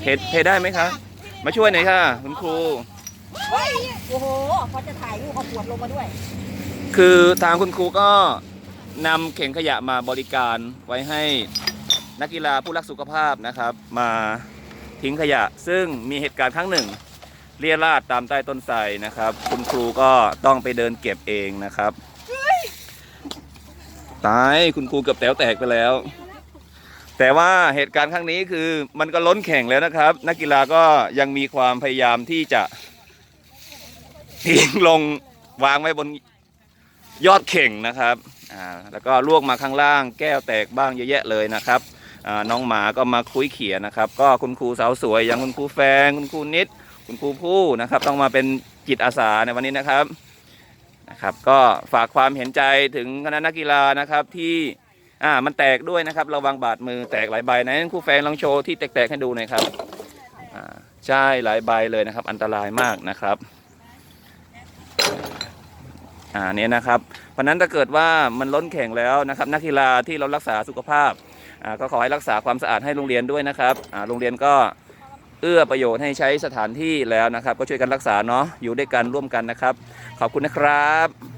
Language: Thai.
เทเทได้ไหมคะ มาช่วยหน่อยค่ะ คุณครู เฮ้ยโอ้โหเขาจะถ่ายรูปเอาขวดลงมาด้วย คือทางคุณครูก็นำเข่งขยะมาบริการไว้ให้นักกีฬาผู้รักสุขภาพนะครับ มาทิ้งขยะ ซึ่งมีเหตุการณ์ครั้งหนึ่งเรียราดตามใต้ต้นไทรนะครับ คุณครูก็ต้องไปเดินเก็บเองนะครับตายคุณครูเกือบแต๋วแตกไปแล้ว แต่ว่าเหตุการณ์ครั้งนี้คือมันก็ล้นแข่งแล้วนะครับ นักกีฬาก็ยังมีความพยายามที่จะทิ้งลงวางไว้บนยอดเข่งนะครับอ่าแล้วก็ลวกมาข้างล่าง แก้วแตกบ้างเยอะแยะเลยนะครับอ่าน้องหมาก็มาคุยเขียนะครับ ก็คุณครูสาวสวยอย่างคุณครูแฟงคุณครูนิด คุณครูผู้นะครับ ต้องมาเป็นจิตอาสาในวันนี้นะครับนะครับ ก็ฝากความเห็นใจถึงคณะนักกีฬานะครับที่ อ่ามันแตกด้วยนะครับ ระวังบาดมือแตกหลายใบนะครูแฟงลองโชว์ที่แตกๆให้ดูหน่อยครับอ่าใช่หลายใบเลยนะครับ อันตรายมากนะครับอ่าเนี่ยนะครับ เพราะฉะนั้นถ้าเกิดว่ามันล้นแข่งแล้วนะครับ นักกีฬาที่เรารักษาสุขภาพอ่าก็ขอให้รักษาความสะอาดให้โรงเรียนด้วยนะครับอ่าโรงเรียนก็เอื้อประโยชน์ให้ใช้สถานที่แล้วนะครับ ก็ช่วยกันรักษาเนาะอยู่ด้วยกันร่วมกันนะครับ ขอบคุณนะครับ